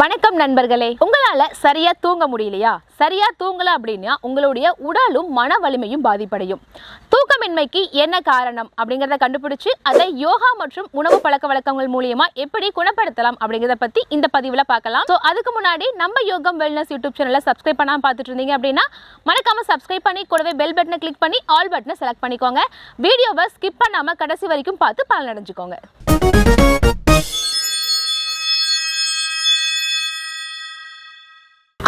வணக்கம் நண்பர்களே. உங்களால சரியா தூங்க முடியலையா? சரியா தூங்கல அப்படின்னா உங்களுடைய உடலும் மன வலிமையும் பாதிப்படையும். தூக்கமின்மைக்கு என்ன காரணம் அப்படிங்கிறத கண்டுபிடிச்சு அதை யோகா மற்றும் உணவு பழக்க வழக்கங்கள் மூலியமா எப்படி குணப்படுத்தலாம் அப்படிங்கிறத பத்தி இந்த பதிவுல பார்க்கலாம். ஸோ அதுக்கு முன்னாடி நம்ம யோகம் வெல்னஸ் யூடியூப் சேனலை சப்ஸ்கிரைப் பண்ணாம பார்த்துட்டு இருந்தீங்க அப்படின்னா மறக்காம சப்ஸ்கிரைப் பண்ணி கூடவே பெல் பட்டனை கிளிக் பண்ணி ஆல் பட்டனை செலக்ட் பண்ணிக்கோங்க. வீடியோவை ஸ்கிப் பண்ணாம கடைசி வரைக்கும் பார்த்து பலன்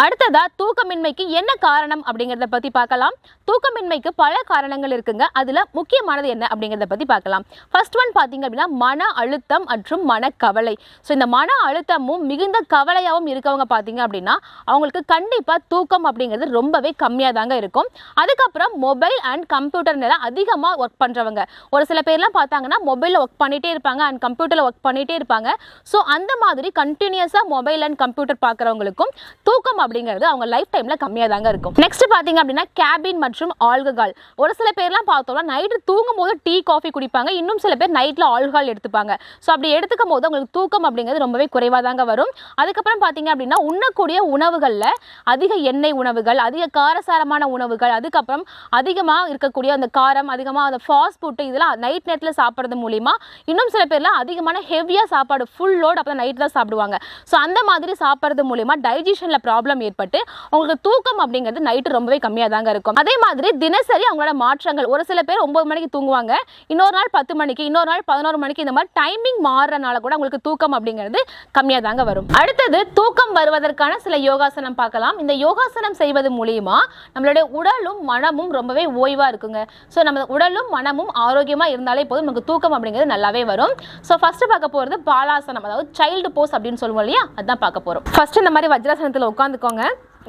அடுத்ததா தூக்கமின்மைக்கு என்ன காரணம் அப்படிங்கிறத பத்தி பார்க்கலாம். தூக்கமின்மைக்கு பல காரணங்கள் இருக்குங்க. அதுல முக்கியமானது என்ன அப்படிங்கிறத பத்தி பார்க்கலாம். ஃபர்ஸ்ட் ஒன் பார்த்தீங்க அப்படின்னா மன அழுத்தம் மற்றும் மனக்கவலை. ஸோ இந்த மன அழுத்தமும் மிகுந்த கவலையாகவும் இருக்கவங்க பார்த்தீங்க அப்படின்னா அவங்களுக்கு கண்டிப்பாக தூக்கம் அப்படிங்கிறது ரொம்பவே கம்மியாக தாங்க இருக்கும். அதுக்கப்புறம் மொபைல் அண்ட் கம்ப்யூட்டர் நேரம் அதிகமாக ஒர்க் பண்ணுறவங்க ஒரு சில பேர்லாம் பார்த்தாங்கன்னா மொபைலில் ஒர்க் பண்ணிகிட்டே இருப்பாங்க அண்ட் கம்ப்யூட்டரில் ஒர்க் பண்ணிகிட்டே இருப்பாங்க. ஸோ அந்த மாதிரி கண்டினியூஸாக மொபைல் அண்ட் கம்ப்யூட்டர் பார்க்குறவங்களுக்கும் தூக்கம் அப்படிங்கிறது அவங்க லைஃப் டைமில் கம்மியாக தாங்க இருக்கும். நெக்ஸ்ட் பார்த்தீங்க அப்படின்னா கேபின் மற்றும் ஆல்கஹால். ஒரு சில பேர்லாம் பார்த்தோம்னா நைட்டு தூங்கும் போது டீ காஃபி குடிப்பாங்க. இன்னும் சில பேர் நைட்டில் ஆல்கஹால் எடுத்துப்பாங்க. ஸோ அப்படி எடுத்துக்கும் போது அவங்களுக்கு தூக்கம் அப்படிங்கிறது ரொம்பவே குறைவாக தாங்க வரும். அதுக்கப்புறம் பார்த்தீங்க அப்படின்னா உண்ணக்கூடிய உணவுகளில் அதிக எண்ணெய் உணவுகள் அதிக காரசாரமான உணவுகள் அதுக்கப்புறம் அதிகமாக இருக்கக்கூடிய அந்த காரம் அதிகமாக அந்த ஃபாஸ்ட் ஃபுட்டு இதெல்லாம் நைட் நேரத்தில் சாப்பிட்றது மூலிமா இன்னும் சில பேர்லாம் அதிகமான ஹெவியாக சாப்பாடு ஃபுல் லோட் அப்போ நைட் தான் சாப்பிடுவாங்க. ஸோ அந்த மாதிரி சாப்பிட்றது மூலிமா டைஜஷனில் ப்ராப்ளம் ஏற்பட்டு அவங்களுக்கு தூக்கம் அப்படிங்கிறது நைட்டு ரொம்பவே கம்மியாக தாங்க இருக்கும். அதே மாதிரி தினசரி அவங்களோட மாற்றங்கள். ஒரு சில பேர் ஒன்பது மணிக்கு தூங்குவாங்க. இன்னொரு நாள் பத்து மணிக்கு இன்னொரு நாள் பதினோரு மணிக்கு இந்த மாதிரி டைமிங் மாறுறனால கூட உங்களுக்கு தூக்கம் அப்படிங்கிறது கம்மியாக தாங்க வரும். அடுத்தது தூக்கம் வருவதற்கான சில யோகாசனம் பார்க்கலாம். இந்த யோகாசனம் செய்வது மூலியமா நம்மளுடைய உடலும் மனமும் ரொம்பவே ஓய்வாக இருக்குங்க. ஸோ நம்ம உடலும் மனமும் ஆரோக்கியமாக இருந்தாலே போதும் நமக்கு தூக்கம் அப்படிங்கிறது நல்லாவே வரும். ஸோ ஃபர்ஸ்ட் பார்க்க போகிறது பாலாசனம் அதாவது சைல்டு போஸ் அப்படின்னு சொல்லுவோம் இல்லையா? அதான் பார்க்க போகிறோம் ஃபர்ஸ்ட் இந்த மாதிரி வஜ்ராசனத்தில் உட்காந்துக்கோங்க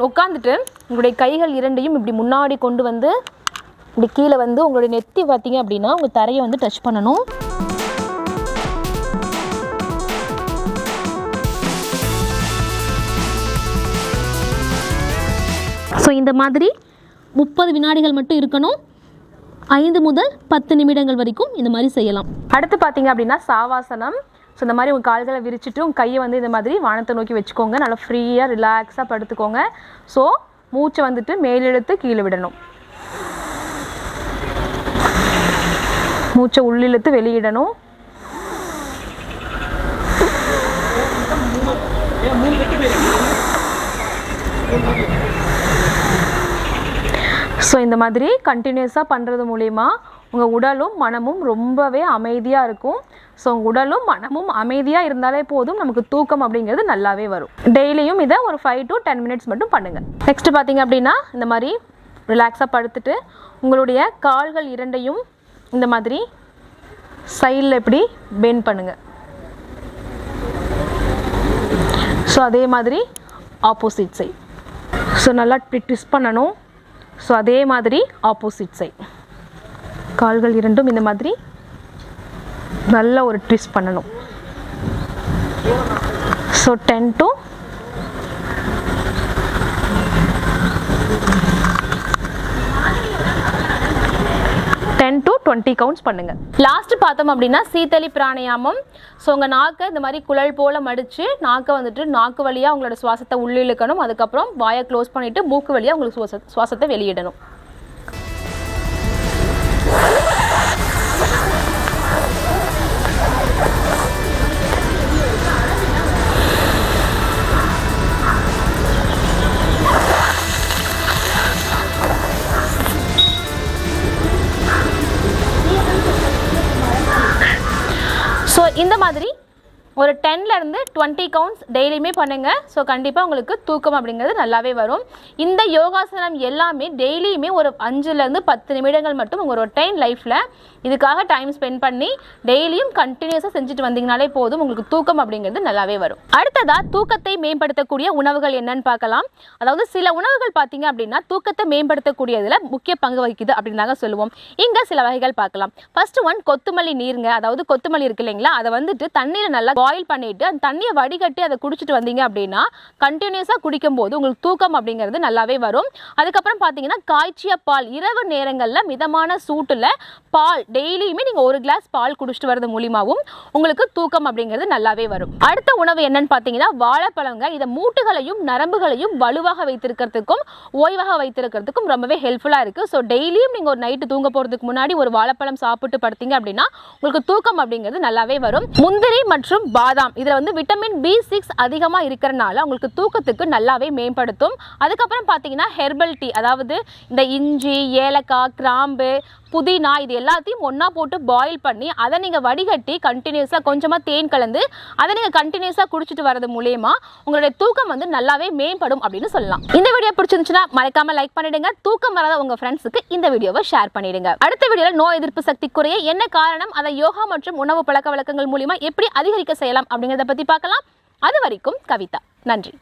உட்காந்துட்டு உங்களுடைய கைகள் இரண்டையும் இப்படி முன்னாடி கொண்டு வந்து இப்படி கீழே வந்து உங்களுடைய நெத்தி பார்த்தீங்க அப்படின்னா உங்கள் தரையை வந்து டச் பண்ணணும். ஸோ இந்த மாதிரி முப்பது வினாடிகள் மட்டும் இருக்கணும். ஐந்து முதல் பத்து நிமிடங்கள் வரைக்கும் இந்த மாதிரி செய்யலாம். அடுத்து பார்த்தீங்க அப்படின்னா சாவாசனம். ஸோ இந்த மாதிரி உங்கள் கால்களை விரிச்சிட்டு உங்கள் கையை வந்து இந்த மாதிரி வானத்தை நோக்கி வச்சுக்கோங்க. நல்லா ஃப்ரீயாக ரிலாக்ஸாக படுத்துக்கோங்க. ஸோ மூச்சை வந்துட்டு மேலெழுத்து கீழே விடணும். மூச்சை உள்ளிழுத்து வெளியிடணும். ஸோ இந்த மாதிரி கண்டினியூஸாக பண்ணுறது மூலிமா உங்கள் உடலும் மனமும் ரொம்பவே அமைதியாக இருக்கும். ஸோ உங்கள் உடலும் மனமும் அமைதியாக இருந்தாலே போதும் நமக்கு தூக்கம் அப்படிங்கிறது நல்லாவே வரும். டெய்லியும் இதை ஒரு ஃபைவ் டு டென் மினிட்ஸ் மட்டும் பண்ணுங்கள் நெக்ஸ்ட்டு பார்த்தீங்க அப்படின்னா இந்த மாதிரி ரிலாக்ஸாக படுத்துட்டு உங்களுடைய கால்கள் இரண்டையும் இந்த மாதிரி சைடில் இப்படி பெண்ட் பண்ணுங்கள் ஸோ அதே மாதிரி ஆப்போசிட் சைட் ஸோ நல்லா இப்படி ட்விஸ்ட் பண்ணணும். ஸோ அதே மாதிரி ஆப்போசிட் சைட் கால்கள் இரண்டும் இந்த மாதிரி நல்ல ஒரு ட்விஸ்ட் பண்ணணும். So ten to ten to twenty counts பண்ணுங்க. லாஸ்ட் பார்த்தோம் அப்படின்னா சீத்தலி பிராணயாமம் ஸோ உங்கள் நாக்கை இந்த மாதிரி குழல் போல மடித்து நாக்கை வந்துட்டு நாக்கு வழியாக உங்களோட சுவாசத்தை உள்ளிழுக்கணும். அதுக்கப்புறம் வாயை க்ளோஸ் பண்ணிவிட்டு மூக்கு வழியாக உங்களுக்கு சுவாச சுவாசத்தை வெளியிடணும். இந்த மாதிரி ஒரு டென்லேருந்து டுவெண்ட்டி கவுண்ட்ஸ் டெய்லியுமே பண்ணுங்கள் ஸோ கண்டிப்பாக உங்களுக்கு தூக்கம் அப்படிங்கிறது நல்லாவே வரும். இந்த யோகாசனம் எல்லாமே டெய்லியுமே ஒரு அஞ்சுலேருந்து பத்து நிமிடங்கள் மட்டும் உங்கள் ரொட்டைன் லைஃப்பில் இதுக்காக டைம் ஸ்பெண்ட் பண்ணி டெய்லியும் கண்டினியூஸாக செஞ்சுட்டு வந்தீங்கனாலே போதும். உங்களுக்கு தூக்கம் அப்படிங்கிறது நல்லாவே வரும். அடுத்ததாக தூக்கத்தை மேம்படுத்தக்கூடிய உணவுகள் என்னன்னு பார்க்கலாம். அதாவது சில உணவுகள் பார்த்தீங்க அப்படின்னா தூக்கத்தை மேம்படுத்தக்கூடியதில் முக்கிய பங்கு வகிக்குது அப்படின்னு தாங்க சொல்லுவோம். இங்கே சில வகைகள் பார்க்கலாம். ஃபர்ஸ்ட் ஒன் கொத்துமல்லி நீருங்க. அதாவது கொத்துமல்லி இருக்கு இல்லைங்களா? அதை வந்துட்டு தண்ணீரை நல்லா பாயில் பண்ணிவிட்டு அந்த தண்ணியை வடிகட்டி அதை குடிச்சிட்டு வந்தீங்க அப்படின்னா கண்டினியூஸாக குடிக்கும்போது உங்களுக்கு தூக்கம் அப்படிங்கிறது நல்லாவே வரும். அதுக்கப்புறம் பார்த்தீங்கன்னா காய்ச்சிய பால் இரவு நேரங்களில் மிதமான சூட்டில் பால் டெய்லியுமே நீங்கள் ஒரு கிளாஸ் பால் குடிச்சிட்டு வரது மூலியமாகவும் உங்களுக்கு தூக்கம் அப்படிங்கிறது நல்லாவே வரும். அடுத்த உணவு என்னன்னு பார்த்தீங்கன்னா வாழைப்பழங்க. இதை மூட்டுகளையும் நரம்புகளையும் வலுவாக வைத்திருக்கிறதுக்கும் ஓய்வாக வைத்திருக்கிறதுக்கும் ரொம்பவே ஹெல்ப்ஃபுல்லாக இருக்குது ஸோ டெய்லியும் நீங்கள் ஒரு நைட்டு தூங்க போகிறதுக்கு முன்னாடி ஒரு வாழைப்பழம் சாப்பிட்டு படுத்தீங்க அப்படின்னா உங்களுக்கு தூக்கம் அப்படிங்கிறது நல்லாவே வரும். முந்திரி மற்றும் பாதாம். இதில் வந்து விட்டமின் பி சிக்ஸ் அதிகமாக இருக்கிறனால உங்களுக்கு தூக்கத்துக்கு நல்லாவே மேம்படுத்தும். அதுக்கப்புறம் பார்த்தீங்கன்னா ஹெர்பல் டீ அதாவது இந்த இஞ்சி ஏலக்காய் கிராம்பு புதினா இது எல்லாத்தையும் ஒன்றா போட்டு பாயில் பண்ணி அதை நீங்கள் வடிகட்டி கண்டினியூஸாக கொஞ்சமாக தேன் கலந்து அதை நீங்கள் கண்டினியூஸாக குடிச்சிட்டு வரது மூலயமா உங்களுடைய தூக்கம் வந்து நல்லாவே மேம்படும் அப்படின்னு சொல்லலாம். இந்த வீடியோ பிடிச்சிருந்துச்சுன்னா மறக்காமல் லைக் பண்ணிடுங்க. தூக்கம் வராத உங்கள் ஃப்ரெண்ட்ஸுக்கு இந்த வீடியோவை ஷேர் பண்ணிடுங்க. அடுத்த வீடியோவில் நோய் எதிர்ப்பு சக்தி குறைய என்ன காரணம் அதை யோகா மற்றும் உணவு பழக்க வழக்கங்கள் மூலிமா எப்படி அதிகரிக்க செய்யலாம் அப்படிங்கிறத பற்றி பார்க்கலாம். அது வரைக்கும் கவிதா. நன்றி.